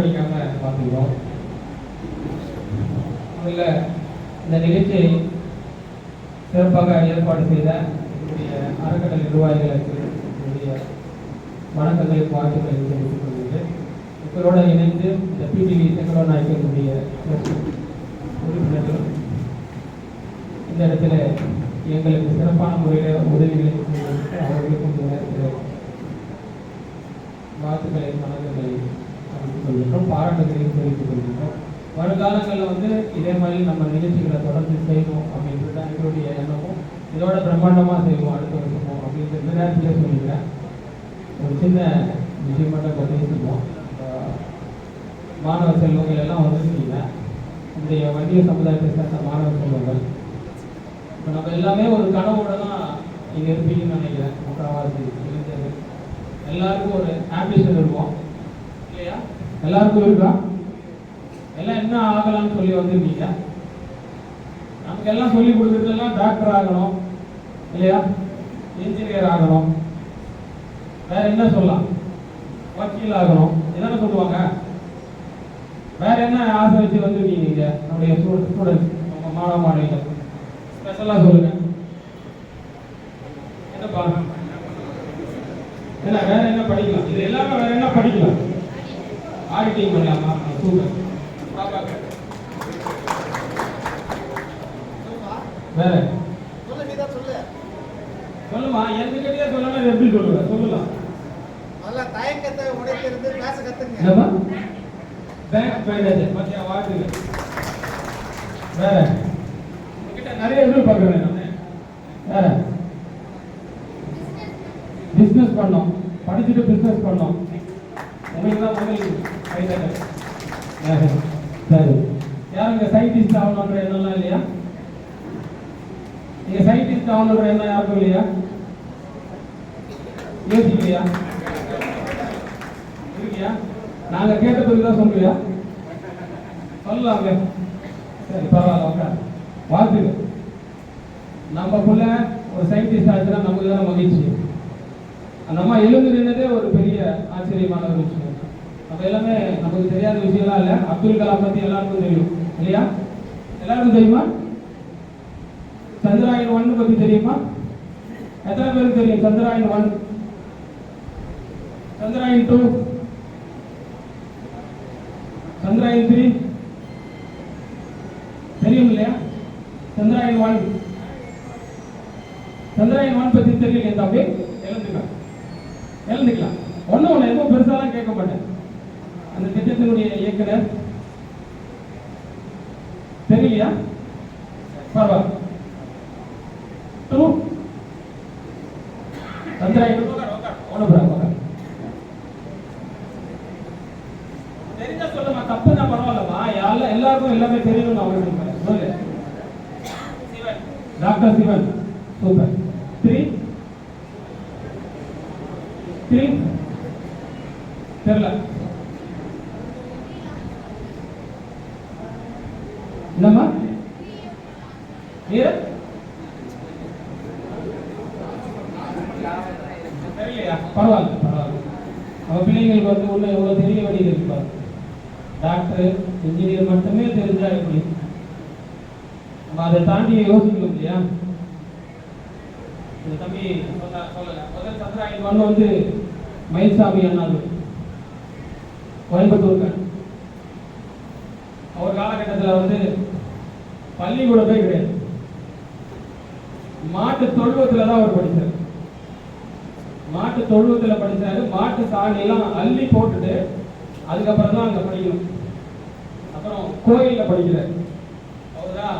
ரொம்ப பார்த்துக்கிறோம். முதல்ல இந்த நிகழ்ச்சியை சிறப்பாக ஏற்பாடு செய்த என்னுடைய அறக்கட்டளை நிர்வாகிகளுக்கு என்னுடைய வணக்கங்களை வாழ்த்துக்களை தெரிவித்துக் கொள்கிறேன். இவரோடு இணைந்து இந்த பிடிவி செங்கலோ நாயக்கனுடைய உறுப்பினர்கள் இந்த இடத்துல எங்களுக்கு சிறப்பான முறையில் உதவிகளை அவர்களுக்கு அவர்களுக்கும் வாழ்த்துக்களை வணக்கங்களை அறிவித்துக் கொள்கின்றோம் பாராட்டுகளையும் தெரிவித்துக் கொள்கின்றோம் வருங்காலங்களில் வந்து இதே மாதிரி நம்ம நிகழ்ச்சிகளை தொடர்ந்து செய்யணும் அப்படின்றது தான் எங்களுடைய எண்ணமும். இதோட பிரம்மாண்டமாக செய்வோம் அடுத்த வருஷமும் அப்படின்ற இந்த நேரத்திலே சொல்லிக்கிறேன். ஒரு சின்ன விஷயம் மட்டும் இப்போ பேசிப்போம். மாணவ செல்வங்கள் எல்லாம் வந்துருக்கீங்க இன்றைய வண்டிய சமுதாயத்தை சேர்ந்த மாணவ செல்வங்கள். இப்போ நம்ம எல்லாமே ஒரு கனவோட தான் இங்கே இருப்பீங்கன்னு நினைக்கிறேன் முக்கால்வாசி இளைஞர்கள். எல்லாருக்கும் ஒரு ஆம்பிஷன் இருக்கும் இல்லையா? எல்லாருக்கும் இருக்கா? எல்லாம் என்ன ஆகலாம்னு சொல்லி வந்திருக்கீங்க? நமக்கு எல்லாம் சொல்லி கொடுக்குறதெல்லாம் டாக்டர் ஆகணும் இல்லையா? இன்ஜினியர் ஆகணும். வேற என்ன சொல்லலாம்? வக்கீல் ஆகணும். என்னென்ன சொல்லுவாங்க? வேற என்ன ஆசை வச்சு வந்திருக்கீங்க இங்க நம்முடைய ஸ்டூடெண்ட்ஸ் உங்க மாணவ மாணவிகள். ஸ்பெஷலா சொல்லுங்க. என்னப்பா? என்ன வேற என்ன படிக்கலாம்? இது எல்லாமே வேற என்ன படிக்கலாம்? ஆடிட்டிங் பண்ணலாமா? சூப்பர் வேற. சொல்லுமா என்கிட்டயே சொல்லணும் எப்படி சொல்லுவ? சொல்லலாம் முதல்ல தயக்கத்தை உடைக்கிறது பேச கத்துங்க. என்னப்பா பேங்க் மேனேஜர் பத்தியா வேற. உங்ககிட்ட நிறைய எதிர்பார்க்கிறேன் நான். வேற. பிஸ்னஸ் பண்ணோம். படிச்சுட்டு பிஸ்னஸ் பண்ணோம். உங்களுக்கு தான் முதல் கைதட்டல் வேற சரி யாருங்க சயின்டிஸ்ட் ஆகணுன்ற எண்ணம்லாம் இல்லையா? நீங்க சயின்டிஸ்ட் ஆகணுன்ற எண்ணம் யாருக்கும் இல்லையா? யோசிக்கலையா? இருக்கியா? நாங்க கேட்ட பிறகு தான் சொல்லுவியா சொல்லலாங்க. சரி பரவாயில்ல உட்கார். வாழ்த்துக்கு நம்ம புள்ள ஒரு சயின்டிஸ்ட் ஆச்சுன்னா நமக்கு தானே மகிழ்ச்சி. அந்த அம்மா எழுந்து நின்னதே ஒரு பெரிய ஆச்சரியமான ஒரு விஷயம் நம்ம எல்லாமே நமக்கு தெரியாத விஷயம்லாம் இல்லை. அப்துல் கலாம் பத்தி எல்லாருக்கும் தெரியும். இல்லையா? எல்லாருக்கும் தெரியுமா? சந்திராயன் ஒன் பத்தி தெரியுமா? எத்தனை பேருக்கு தெரியும் Chandrayaan one Chandrayaan two Chandrayaan three தெரியும் இல்லையா? சந்திராயன் ஒன் சந்திராயன் ஒன் பத்தி தெரியலையே தம்பி? எழுந்துக்க. எழுந்துக்க ஒன்றும் ஒன்று எதுவும் பெருசாலாம் கேட்க மாட்டேன் அந்த திட்டத்தினுடைய இயக்குனர் தெரியலையா பரவாயில்ல டூ சந்திராயன் ஒன்று பரவாயில்ல தெரிஞ்சா சொல்லுமா தப்புனா பரவாயில்லமா யாரெல்லாம் எல்லாருக்கும் எல்லாமே தெரியணும்னு அவசியம் இல்லை. Doctor Sivan. Super three three தெரியல என்னம்மா நீர் தெரியலையா பரவாயில்ல பரவாயில்ல நம்ம பிள்ளைங்களுக்கு வந்து உள்ள எவ்வளவு தெரிய வேண்டியது இருக்கு பாருங்க. டாக்டர் இன்ஜினியர் மட்டுமே தெரிஞ்சா எப்படி நம்ம அதை தாண்டி யோசிக்கணும் இல்லையா இந்த தம்பி சொன்னா சொல்லல சந்திராயன் வந்து மயில்சாமி அண்ணாது கோயம்புத்தூர் அவர் காலகட்டத்தில் வந்து பள்ளிக்கூடமே கிடையாது. மாட்டு தொழுவத்தில் தான் அவர் படித்தார் மாட்டு தொழுவத்துல படிச்சாரு மாட்டு சாணி எல்லாம் அள்ளி போட்டுட்டு அதுக்கப்புறம் தான் அங்க படிக்கணும். அப்புறம் கோயிலில் படிக்கிறார். அவர்தான்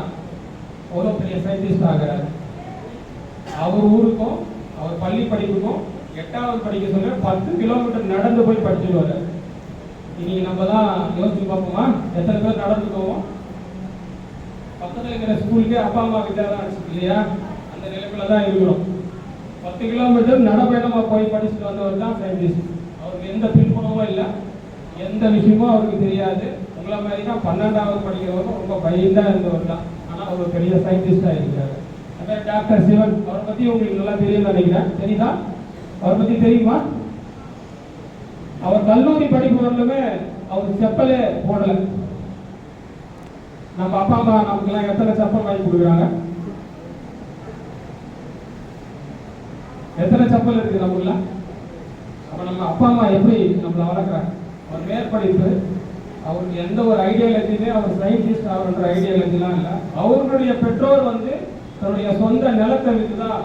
அவ்வளோ பெரிய சயின்டிஸ்ட் ஆகிறார். அவர் ஊருக்கும் அவர் பள்ளி படிப்புக்கும் எட்டாவது படிக்க சொன்ன பத்து கிலோமீட்டர் நடந்து போய் படிச்சிருவாரு. இன்னைக்கு நம்ம தான் யோசிச்சு பார்ப்போமா? எத்தனை பேர் நடந்து போவோம்? பக்கத்துல இருக்கிற ஸ்கூலுக்கு அப்பா அம்மா கிட்ட தான் இல்லையா? அந்த நிலைமையில தான் இருக்கிறோம். பத்து கிலோமீட்டர் நடப்பயணமாக போய் படிச்சுட்டு வந்தவர் தான் சயின்டிஸ்ட் அவருக்கு எந்த பின்புணமும் இல்லை. எந்த விஷயமும் அவருக்கு தெரியாது. உங்களை மாதிரி தான் பன்னெண்டாவது படிக்கிறவங்க ரொம்ப பயந்தா இருந்தவர் தான். ஆனால் அவர் பெரிய சயின்டிஸ்டாக இருக்கிறாரு அதான் டாக்டர் சிவன் அவரை பத்தி உங்களுக்கு நல்லா தெரியும்னு நினைக்கிறேன். தெரியுதா? அவரை பத்தி தெரியுமா? அவர் கல்லூரி படிப்பு வரலுமே அவர் செப்பலே போடல. நம்ம அப்பா அம்மா நமக்குலாம் எத்தனை செப்பல் வாங்கி கொடுக்குறாங்க? எத்தனை செப்பல் இருக்கு நமக்குள்ள அப்ப நம்ம அப்பா அம்மா எப்படி நம்மளை வளர்க்குறாங்க? அவர் மேற்படிப்பு அவருக்கு எந்த ஒரு ஐடியாலஜியுமே அவர் சயின்டிஸ்ட் அவருன்ற ஐடியாலஜிலாம் இல்லை. அவருடைய பெற்றோர் வந்து தன்னுடைய சொந்த நிலத்தை விற்று தான்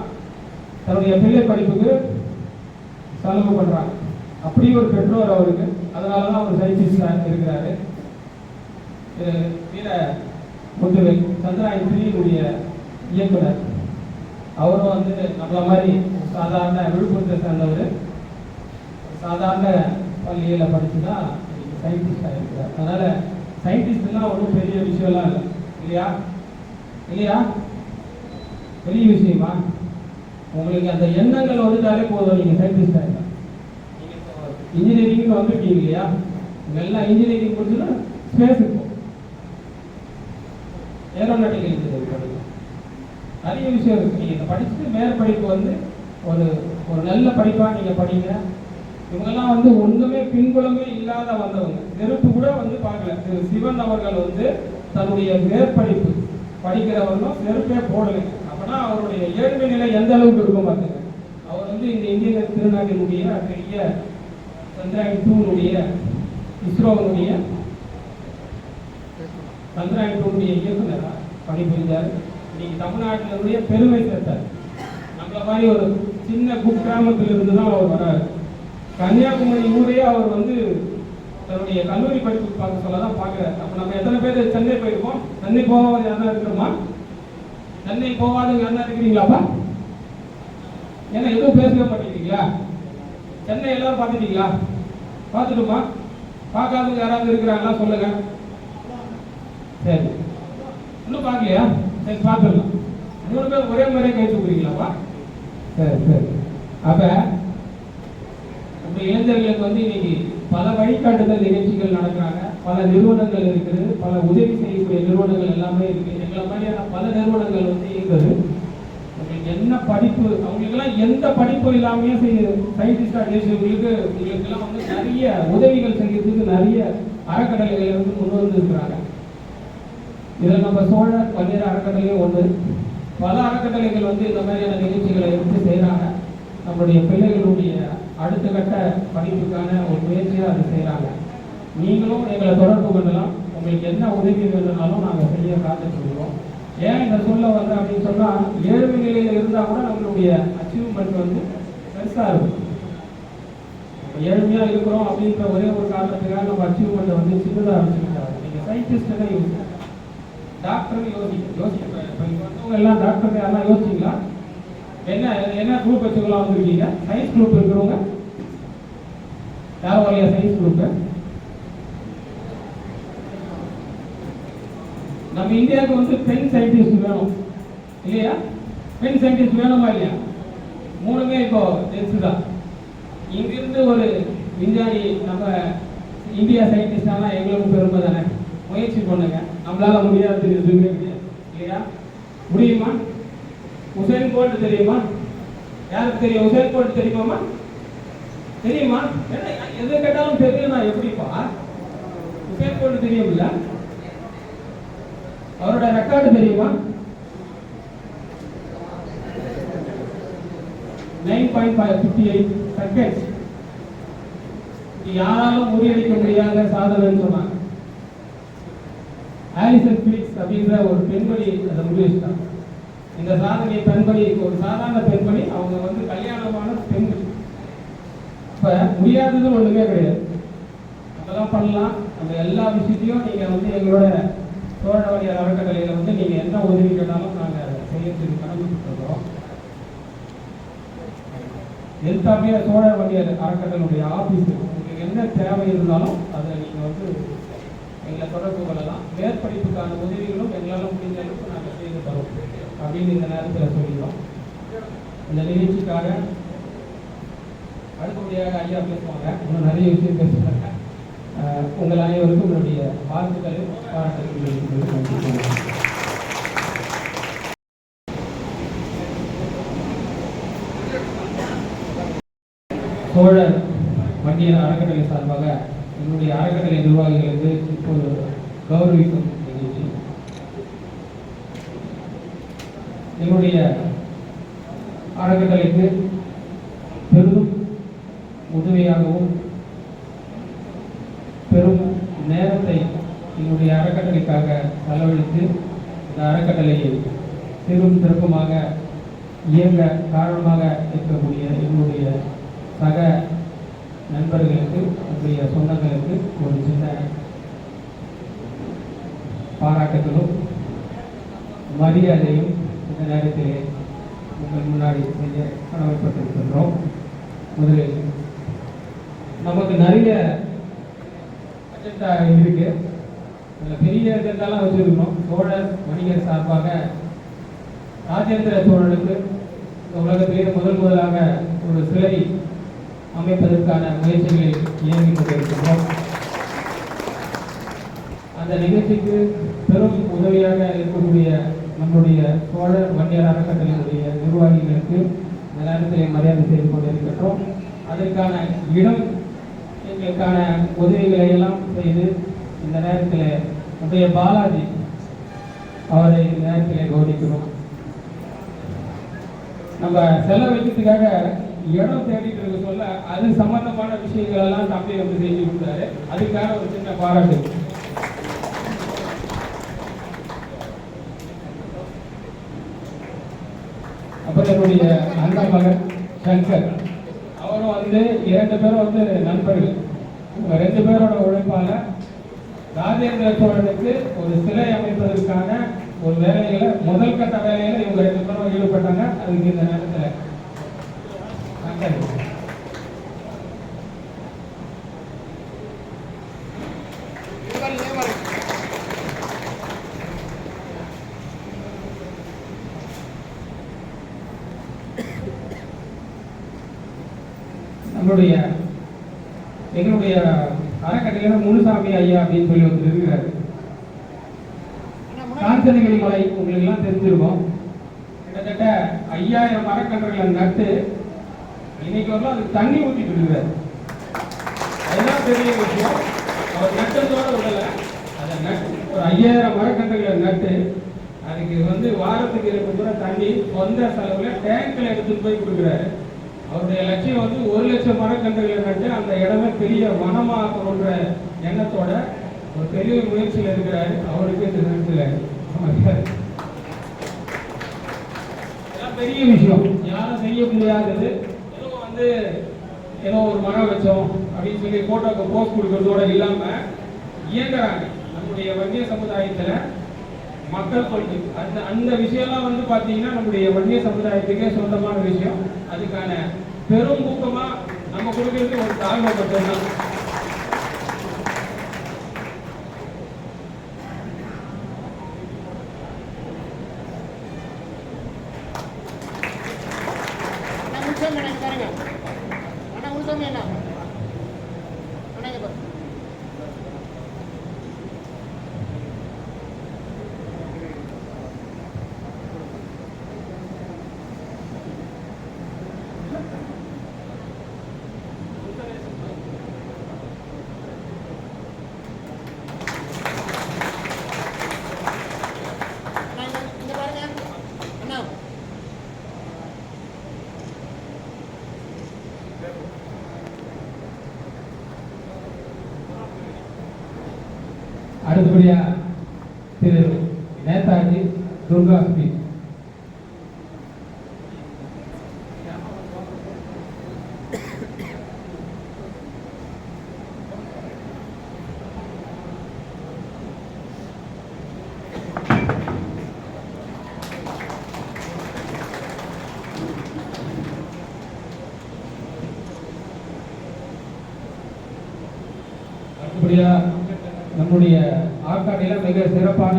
தன்னுடைய பிள்ளை படிப்புக்கு செலவு பண்றாங்க. அப்படி ஒரு பெற்றோர் அவருக்கு. அதனால தான் அவர் சயின்டிஸ்டா இருக்கிறாரு இது வீர முத்துவேல் சந்திராயன் த்ரீனுடைய இயக்குனர். அவரும் வந்து நம்மள மாதிரி சாதாரண விழுப்புரத்தை சேர்ந்தவர். சாதாரண பள்ளியில் படித்து தான் சயின்டிஸ்டாக இருக்கிறார். அதனால சயின்டிஸ்ட்லாம் ஒன்றும் பெரிய விஷயம்லாம் இல்லை. இல்லையா? இல்லையா? பெரிய விஷயமா? உங்களுக்கு அந்த எண்ணங்கள் வந்துட்டாலே போதும் நீங்கள் சயின்டிஸ்ட் ஆகிடலாம் இன்ஜினியரிங் வந்துட்டீங்க இல்லையா எல்லாம் இன்ஜினியரிங் முடிச்சுன்னா ஸ்பேஸுக்கு போகும் ஏரோநாட்டிக்கல் இன்ஜினியரிங் படிக்கலாம் நிறைய விஷயம் இருக்கு. நீங்க இதை படிச்சுட்டு மேற்படிப்பு வந்து ஒரு ஒரு நல்ல படிப்பா நீங்க படிங்க. இவங்கெல்லாம் வந்து ஒண்ணுமே பின்புலமே இல்லாத வந்தவங்க. நெருப்பு கூட வந்து பார்க்கல. திரு சிவன் அவர்கள் வந்து தன்னுடைய மேற்படிப்பு படிக்கிறவர்களும் செருப்பே போடலை ஆனா அவருடைய ஏழ்மை நிலை எந்த அளவுக்கு இருக்கும் பாருங்க அவர் வந்து இந்த இந்திய திருநாட்டினுடைய பெரிய சந்திராயன் டூனுடைய இஸ்ரோனுடைய சந்திராயன் டூனுடைய இயக்குனரா பணிபுரிந்தார். இன்னைக்கு தமிழ்நாட்டினுடைய பெருமை சேர்த்தார். நம்மள மாதிரி ஒரு சின்ன குக்கிராமத்தில் இருந்து தான் அவர் வராரு. கன்னியாகுமரி ஊரே அவர் வந்து தன்னுடைய கல்லூரி படிப்பு பார்க்க சொல்ல தான் பார்க்குறாரு. அப்போ நம்ம எத்தனை பேர் சென்னை போயிருக்கோம்? சென்னை போகாத யாராவது இருக்கிறோமா சென்னை போகாதவங்க யாரா இருக்கிறீங்களாப்பா? ஏன்னா எதுவும் பேசவே மாட்டேங்கிறீங்களா? சென்னை எல்லாரும் பார்த்துட்டீங்களா? பார்த்துட்டுமா? பார்க்காதவங்க யாராவது இருக்கிறாங்களா? சொல்லுங்க. சரி. இன்னும் பார்க்கலையா? சரி பார்த்துடலாம். மூணு பேர் ஒரே மாதிரியே கை தூக்குறீங்களாப்பா சரி சரி. அப்ப நம்ம இளைஞர்களுக்கு வந்து இன்னைக்கு பல வழிகாட்டுதல் நிகழ்ச்சிகள் நடக்கிறாங்க. பல நிறுவனங்கள் இருக்குது. பல உதவி செய்யக்கூடிய நிறுவனங்கள் எல்லாமே இருக்கு. எங்களை மாதிரியான பல நிறுவனங்கள் வந்து இயங்குது என்ன படிப்பு அவங்களுக்கெல்லாம் எந்த படிப்பு இல்லாமையே சயின்டிஸ்டா தேசியவங்களுக்கு உங்களுக்கெல்லாம் வந்து நிறைய உதவிகள் செய்யறதுக்கு நிறைய அறக்கட்டளைகளை வந்து கொண்டு வந்திருக்கிறாங்க. இதில் நம்ம சோழ பன்னீர் அறக்கட்டளையும் ஒன்று பல அறக்கட்டளைகள் வந்து இந்த மாதிரியான நிகழ்ச்சிகளை எடுத்து செய்கிறாங்க நம்மளுடைய பிள்ளைகளுடைய அடுத்த கட்ட படிப்புக்கான ஒரு முயற்சியாக அதை செய்கிறாங்க நீங்களும் எங்களை தொடர்பு கொள்ளலாம். உங்களுக்கு என்ன உதவி வேணும்னாலும் நாங்கள் செய்ய காத்துட்டு ஏன் இந்த சொல்ல வந்து அப்படின்னு சொன்னால் ஏழ்மை நிலையில் இருந்தால் கூட நம்மளுடைய அச்சீவ்மெண்ட் வந்து பெருசாக இருக்கும். ஏழ்மையாக இருக்கிறோம் அப்படின்ற ஒரே ஒரு காரணத்துக்காக நம்ம அச்சீவ்மெண்ட்டை வந்து சின்னதாக வச்சுக்கிட்டாங்க நீங்கள் சயின்டிஸ்ட்டுன்னு யோசிக்க டாக்டர் யோசிக்க யோசிக்க இப்போ இங்கே வந்தவங்க எல்லாம் டாக்டர் யாரெல்லாம் யோசிச்சிங்களா? என்ன என்ன குரூப் வச்சுக்கலாம் வந்திருக்கீங்க சயின்ஸ் குரூப் இருக்கிறவங்க? யாரும் வரலையா சயின்ஸ் குரூப் நம்ம இந்தியாவுக்கு வந்து பெண் சயின்டிஸ்ட் வேணும். இல்லையா? பெண் சயின்டிஸ்ட் வேணுமா இல்லையா? மூணுமே இப்போ ஜென்ஸ் தான். இங்கிருந்து ஒரு விஞ்ஞானி நம்ம இந்தியா சயின்டிஸ்ட் ஆனால் எங்களுக்கு பெருமை தானே? முயற்சி பண்ணுங்க. நம்மளால முடியாது எதுவுமே இல்லையா? முடியுமா? உசேன் போல்ட் தெரியுமா? யாருக்கு தெரியும்? உசேன் போல்ட் தெரியுமாமா தெரியுமா? என்ன எது கேட்டாலும் தெரியும்னா எப்படிப்பா? உசேன் போல்ட் தெரியும்ல. அவரோட ரெக்கார்டு தெரியுமா? Nine point five fifty eight seconds யாராலும் முறியடிக்க முடியாத சாதனைன்னு சொன்னாங்க. ஆலிசன் பிலிக்ஸ் அப்படின்ற ஒரு பெண்மணி அதை முறியடிச்சிட்டாங்க. இந்த சாதனையை பெண்மணி ஒரு சாதாரண பெண்மணி அவங்க வந்து கல்யாணமான பெண்கள். இப்ப முடியாதது ஒண்ணுமே கிடையாது. அதெல்லாம் பண்ணலாம். அந்த எல்லா விஷயத்தையும் நீங்க வந்து எங்களோட சோழவழியார் அறக்கட்டளையில வந்து நீங்க என்ன உதவி கேட்டாலும் நாங்க செய்யறதுக்கு கடமைப்பட்டிருக்கிறோம் எல்லாமே சோழ வழியார் அறக்கட்டளையுடைய ஆபீஸ் உங்களுக்கு என்ன தேவை இருந்தாலும் அதை நீங்க வந்து எங்களை தொடர்பு கொள்ளலாம். மேற்படிப்புக்கான உதவிகளும் எங்களால் முடிஞ்ச அளவுக்கு நாங்கள் செய்து தரோம். அப்படின்னு இந்த நேரத்தில் சொல்லிடுறோம். இந்த நிகழ்ச்சிக்காக அடுத்தபடியாக ஐயா பேசுவாங்க. இன்னும் நிறைய விஷயம் பேசுகிறாங்க அஹ், உங்கள் அனைவருக்கும் என்னுடைய வாழ்த்துக்களை பாராட்டுகளையும் சோழர் வண்டியர் அறக்கட்டளை சார்பாக என்னுடைய அறக்கட்டளை நிர்வாகிகளுக்கு இப்போது கௌரவிக்கும் என்னுடைய அறக்கட்டளைக்கு பெரும் உதவியாகவும் பெரும் நேரத்தை என்னுடைய அறக்கட்டளைக்காக செலவழித்து இந்த அறக்கட்டளையை சிறும் சிறப்புமாக இயங்க காரணமாக இருக்கக்கூடிய என்னுடைய சக நண்பர்களுக்கு என்னுடைய சொந்தங்களுக்கு ஒரு சின்ன பாராட்டுகளும் மரியாதையும் இந்த நேரத்திலே உங்கள் முன்னாடி செய்ய கடமைப்பட்டிருக்கின்றோம் முதலில் நமக்கு நிறைய அஜெண்டா இருக்கு. அதில் பெரிய அஜெண்டாலாம் வச்சுருக்கணும். சோழர் வணிகர் சார்பாக ராஜேந்திர சோழனுக்கு இந்த உலகத்திலேயே முதல் முதலாக ஒரு சிலை அமைப்பதற்கான முயற்சிகளில் இயங்கி கொண்டிருக்கின்றோம். அந்த நிகழ்ச்சிக்கு பெரும் உதவியாக இருக்கக்கூடிய நம்முடைய சோழர் வன்னியர் அறக்கட்டளையினுடைய நிர்வாகிகளுக்கு இந்த நேரத்திலே மரியாதை செய்து கொண்டிருக்கின்றோம். அதற்கான இடம் எங்களுக்கான உதவிகளை எல்லாம் செய்து இந்த நேரத்தில் நம்முடைய பாலாஜி அவரை இந்த நேரத்தில் கவனிக்கிறோம் நம்ம செலவழிக்கிறதுக்காக இடம் தேடிட்டு இருக்க சொல்ல அது சம்பந்தமான விஷயங்கள் எல்லாம் தம்பி வந்து செஞ்சு கொடுத்தாரு. அதுக்காக ஒரு சின்ன பாராட்டு அப்புறம் என்னுடைய அண்ணன் மகன் சங்கர். அவரும் வந்து இரண்டு பேரும் வந்து நண்பர்கள். இவங்க ரெண்டு பேரோட உழைப்பால ராஜேந்திர சோழனுக்கு ஒரு சிலை அமைப்பதற்கான ஒரு வேலைகளை முதல் கட்ட வேலையில இவங்க ரெண்டு பேரும் ஈடுபட்டாங்க. அதுக்கு இந்த நேரத்தில் நன்றி. நம்மளுடைய எங்களுடைய அறக்கட்டளையில முனுசாமி ஐயா அப்படின்னு சொல்லி ஒருத்தர் இருக்கிறாரு. காஞ்சனகிரி மலை உங்களுக்கு எல்லாம் தெரிஞ்சிருக்கும். கிட்டத்தட்ட ஐயாயிரம் மரக்கன்றுகளை நட்டு இன்னைக்கு வரலாம் அதுக்கு தண்ணி ஊத்திட்டு இருக்கிறாரு. அதுதான் பெரிய விஷயம். அவர் நட்டதோட விடல. அதை நட்டு ஒரு ஐயாயிரம் மரக்கன்றுகளை நட்டு அதுக்கு வந்து வாரத்துக்கு தூரம் தண்ணி சொந்த செலவுல டேங்க்ல எடுத்துட்டு போய் கொடுக்குறாரு. அவருடைய லட்சியம் வந்து ஒரு லட்சம் மரக்கன்றுகளை நட்டு அந்த இடமே பெரிய வனமாக்கணுன்ற எண்ணத்தோட ஒரு பெரிய முயற்சியில் இருக்கிறாரு. அவருக்கு இந்த நேரத்தில் பெரிய விஷயம். யாரும் செய்ய முடியாதது. ஏதோ வந்து ஏதோ ஒரு மரம் வச்சோம் அப்படின்னு சொல்லி போட்டோக்கு போஸ்ட் கொடுக்கறதோட இல்லாம இயங்குறாங்க. நம்முடைய வன்னிய சமுதாயத்துல மக்கள் கொள்கை. அந்த அந்த விஷயம்லாம் வந்து பார்த்தீங்கன்னா நம்முடைய வன்னிய சமுதாயத்துக்கே சொந்தமான விஷயம். அதுக்கான பெரும் ஊக்கமா நம்ம கொடுக்கறது ஒரு தாழ்வு மட்டும்தான் அண்ணா முனுசாமி அண்ணா இங்க பாருங்க அண்ணா முனுசாமி அண்ணா அண்ணா இங்க பாருங்க அண்ணா இங்க இங்க பாருங்க அண்ணா அடுத்தபடியா திரு நேதாஜி துர்கா ஸ்பீச் அடுத்தபடியா நம்முடைய ஆற்காட்டில மிக சிறப்பான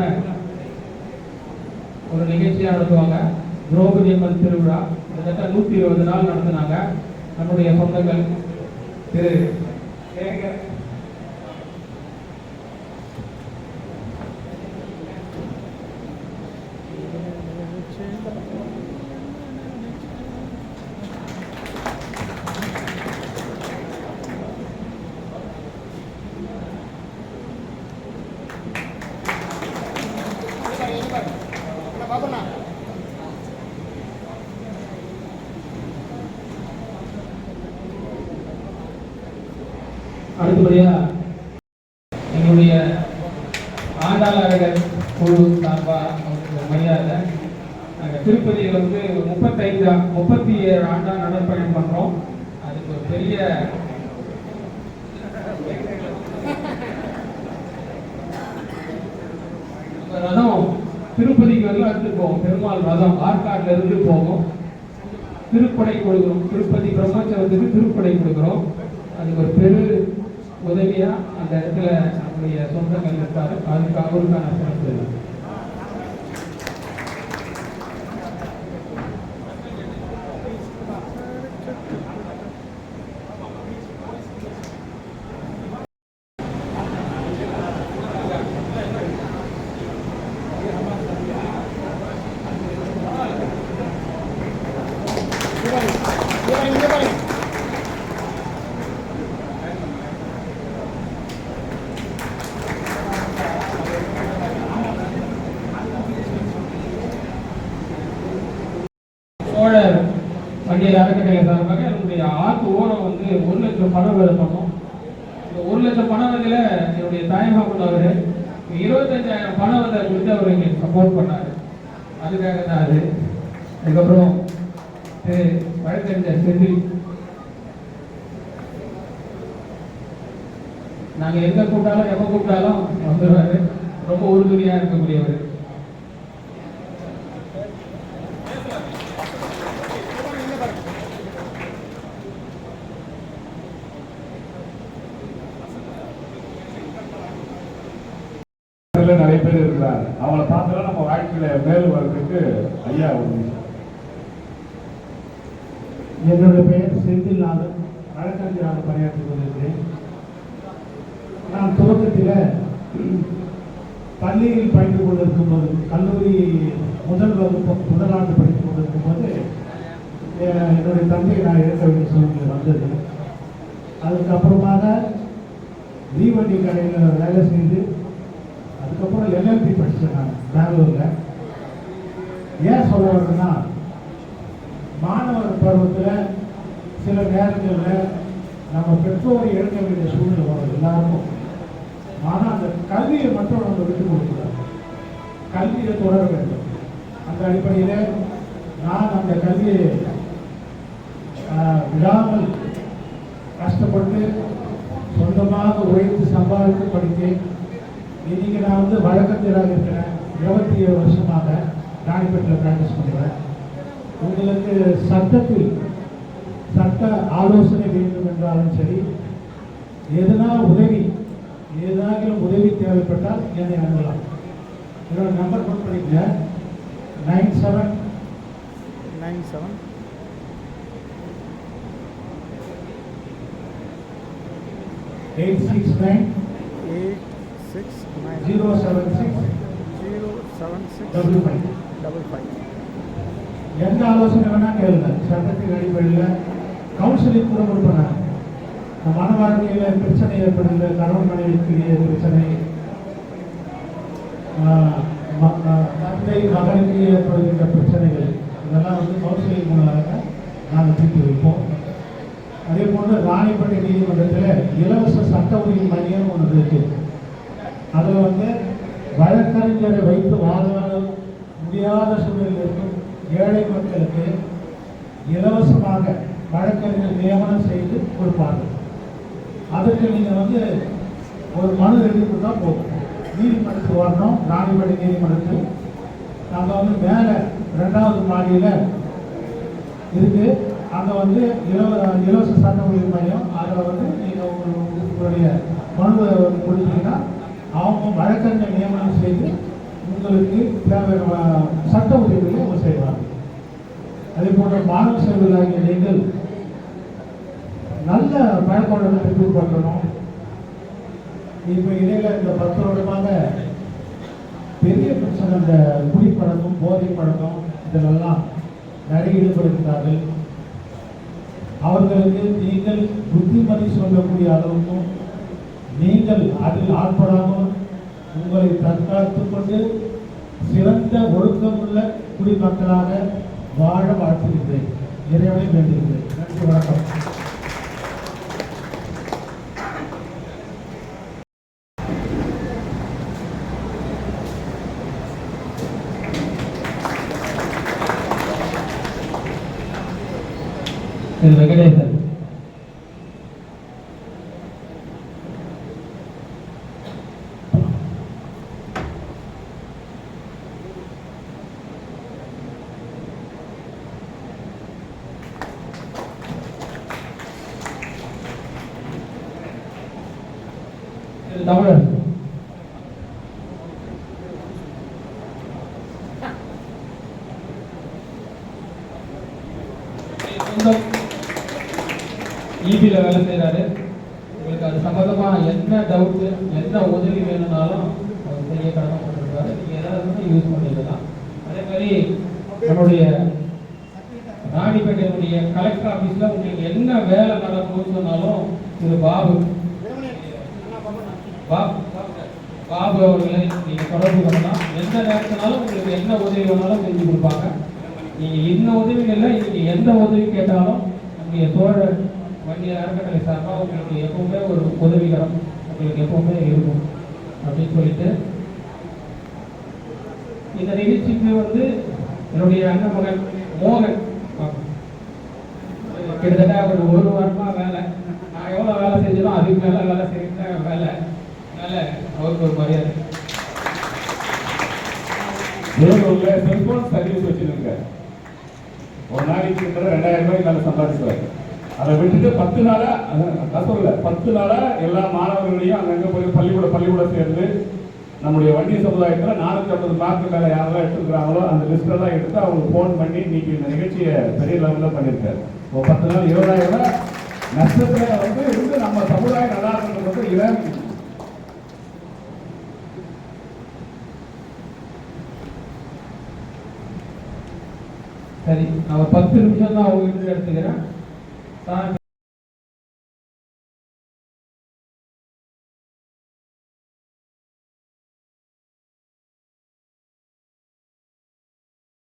ஒரு நிகழ்ச்சியா நடத்துவாங்க திரௌபதி அம்மன் திருவிழா கிட்டத்தட்ட நூத்தி இருபது நாள் நடத்தினாங்க நம்முடைய சொந்தங்கள் திரு சேகர் அடுத்தபடியா எங்களுடைய ஆண்டாளர்கள் குழு சார்பா அவங்களுக்கு மரியாதை நாங்கள் திருப்பதியில் வந்து முப்பத்தைந்து முப்பத்தி ஏழு ஆண்டா நடைப்பயணம் பண்ணுறோம் அதுக்கு ஒரு பெரிய ரதம் திருப்பதிக்கு வந்து எடுத்துட்டு போவோம். பெருமாள் ரதம் ஆற்காட்டில் இருந்து போவோம். திருப்படை கொடுக்குறோம். திருப்பதி பிரம்மோற்சவத்துக்கு திருப்படை கொடுக்குறோம். அது ஒரு பெரு உதவியா அந்த இடத்துல நம்முடைய சொந்தங்கள் இருக்காரு. அதுக்கு அவருக்கான சிறப்பு சோழர் பண்டிகை அறக்கட்டளை சார்பாக என்னுடைய ஆத்து ஓரம் வந்து ஒரு லட்சம் பணம் வேலை பண்ணோம் இந்த ஒரு லட்சம் பணம் வதில் என்னுடைய தாயமாக அவர் இருபத்தஞ்சாயிரம் பணம் வதை கொடுத்து அவர் எங்களுக்கு சப்போர்ட் பண்ணார். அதுக்காக தான் அது அதுக்கப்புறம் திரு வழக்கறிஞர் செந்தில் நாங்கள் எங்க கூப்பிட்டாலும் எப்போ கூப்பிட்டாலும் வந்துடுவாரு. ரொம்ப உறுதுணையாக இருக்கக்கூடியவர். நிறைய பேர் இருக்கிறாங்க. அவங்கள பார்த்தா நம்ம வாழ்க்கையில மேல் வர்றதுக்கு ஐயா ஒரு நிமிஷம். என்னுடைய நான் பள்ளியில் பயின்று கொண்டிருக்கும் போது கல்லூரி முதல் வகுப்பு முதலாண்டு படித்துக் கொண்டிருக்கும் போது என்னுடைய தந்தையை நான் இழக்க வேண்டிய சூழ்நிலை வந்தது. அதுக்கப்புறமாக தீவண்டி கடையில் வேலை செய்து அதுக்கப்புறம் எல்எல்பி படித்தேன் நான் பெங்களூரில். ஏன் சொல்ல வரேன்னா மாணவர் பருவத்தில் சில நேரங்களில் நம்ம பெற்றோரை இழக்க வேண்டிய சூழ்நிலை வரும் எல்லாருக்கும். ஆனால் அந்த கல்வியை மட்டும் நம்ம விட்டு கொடுக்கூடாது கல்வியை தொடர வேண்டும். அந்த அடிப்படையில் நான் அந்த கல்வியை விடாமல் கஷ்டப்பட்டு சொந்தமாக உழைத்து சம்பாதித்து படித்தேன். இன்றைக்கி நான் வந்து வழக்கத்திலாக இருக்கிறேன். இருபத்தி ஏழு வருஷமாக ராணிப்பேட்டில் ப்ராக்டிஸ் பண்ணுறேன் உங்களுக்கு சட்டத்தில் சட்ட ஆலோசனை வேண்டும் என்றாலும் சரி எதனா உதவி ஏதாகிலும் உதவி தேவைப்பட்டால் என்னை அணுகலாம். என்னோட நம்பர் நோட் பண்ணிக்கங்க. Nine seven nine seven eight six nine eight six nine zero seven six zero seven six double five double five எந்த ஆலோசனை வேணா கேளுங்க. சட்டத்தின் அடிப்படையில் கவுன்சிலிங் கூட கொடுப்பேன் மன வாழ்க்கையில் பிரச்சனை ஏற்படுகிற கணவன் மனைவிக்குரிய பிரச்சனை. ம- தந்தை மகனுக்கு ஏற்படுகின்ற பிரச்சனைகள் இதெல்லாம் வந்து கவுன்சிலிங் மூலமாக நாங்கள் தீர்த்து வைப்போம். அதே போன்று ராணிப்பட்டி நீதிமன்றத்தில் இலவச சட்ட உதவி மையம் ஒன்று இருக்கு. அதில் வந்து வழக்கறிஞரை வைத்து வாதாட முடியாத சூழலில் இருக்கும் ஏழை மக்களுக்கு இலவசமாக வழக்கறிஞர் நியமனம் செய்து கொடுப்பார்கள். அதுக்கு நீங்கள் வந்து ஒரு மனு எழுதி கொடுத்தா போதும் நீதிமன்றத்துக்கு வரணும். ராணிப்பேட்டை நீதிமன்றத்துக்கு நாங்கள் வந்து மேலே ரெண்டாவது மாடியில் இருக்கு. அங்கே வந்து இலவ இலவச சட்ட உதவி மையம். அதில் வந்து நீங்கள் உங்களுடைய மனுவை வந்து கொடுத்தீங்கன்னா அவங்க வழக்கறிஞர் நியமனம் செய்து உங்களுக்கு தேவையான சட்ட உதவிகளை அவங்க செய்வாங்க. அதே போன்ற மாணவ செல்வதாகிய நீங்கள் நல்ல பழக்கவழக்கத்தை பின்பற்றணும் இப்போ இடையில இந்த பத்து வருடமாக பெரிய பிரச்சனை இந்த குடிப்பழக்கம் போதை பழக்கம் இதெல்லாம் நிறைய ஈடுபடுகிறார்கள். அவர்களுக்கு நீங்கள் புத்திமதி சொல்லக்கூடிய அளவுக்கும் நீங்கள் அதில் ஆட்படாமல் உங்களை தற்காத்துக் கொண்டு சிறந்த ஒழுக்கமுள்ள குடிமக்களாக வாழ வாழ்த்துகின்றேன். இறைவனை வேண்டுகின்றேன். நன்றி வணக்கம். திரு வெங்கடேசன் திரு தமிழன் சொந்தம் ஈபியில் வேலை செய்கிறாரு உங்களுக்கு அது சம்மந்தமாக என்ன டவுட்டு என்ன உதவி வேணும்னாலும் அவர் செய்ய கடமைப்பட்டிருக்காரு நீங்கள் ஏதாவது யூஸ் பண்ணிக்கலாம் அதே மாதிரி நம்மளுடைய ராணிப்பேட்டையினுடைய கலெக்டர் ஆஃபீஸில் உங்களுக்கு என்ன வேலை நடக்கும்னு சொன்னாலும் திரு பாபு. பாபு பாபு அவர்களை நீங்கள் தொடர்பு பண்ணலாம் எந்த நேரத்தினாலும் உங்களுக்கு என்ன உதவி வேணாலும் செஞ்சு கொடுப்பாங்க. நீங்கள் என்ன உதவி இல்லை இன்னைக்கு எந்த உதவி கேட்டாலும் நம்முடைய சோழ வண்டிய அறக்கட்டளை சார்பாக உங்களுக்கு எப்பவுமே ஒரு உதவிகரம் உங்களுக்கு எப்பவுமே இருக்கும். அப்படின்னு சொல்லிட்டு இந்த நிகழ்ச்சிக்கு வந்து என்னுடைய அண்ணன் மகன் மோகன் கிட்டத்தட்ட ஒரு ஒரு வாரமா வேலை. நான் எவ்வளோ வேலை செஞ்சனோ அதுக்கு மேலே வேலை செய்யற வேலை. அதனால அவருக்கு ஒரு மரியாதை செல்போன் சர்வீஸ் வச்சிருங்க. ஒரு நாளைக்கு கிட்ட ரெண்டாயிரம் ரூபாய் மேல சம்பாதிச்சுவாங்க அதை விட்டுட்டு பத்து நாளா கசோல்ல பத்து நாளா எல்லா மாணவர்களையும் அங்கங்க போய் பள்ளிக்கூட பள்ளிக்கூட சேர்ந்து நம்முடைய வண்டி சமுதாயத்தில் நானூற்றி ஐம்பது மார்க்கு மேலே யாரெல்லாம் எடுத்துருக்காங்களோ அந்த லிஸ்ட்டெல்லாம் எடுத்து அவங்களுக்கு ஃபோன் பண்ணி இன்னைக்கு இந்த நிகழ்ச்சியை பெரிய லெவலில் பண்ணியிருக்காரு. ஒரு பத்து நாள் இருபதாயிரம் ரூபாய் வந்து இருந்து நம்ம சமுதாயம் நல்லா இருக்கிறது இளம் சரி நான் பத்து நிமிஷம் தான் உங்ககிட்ட எடுத்துக்கிறேன். தான்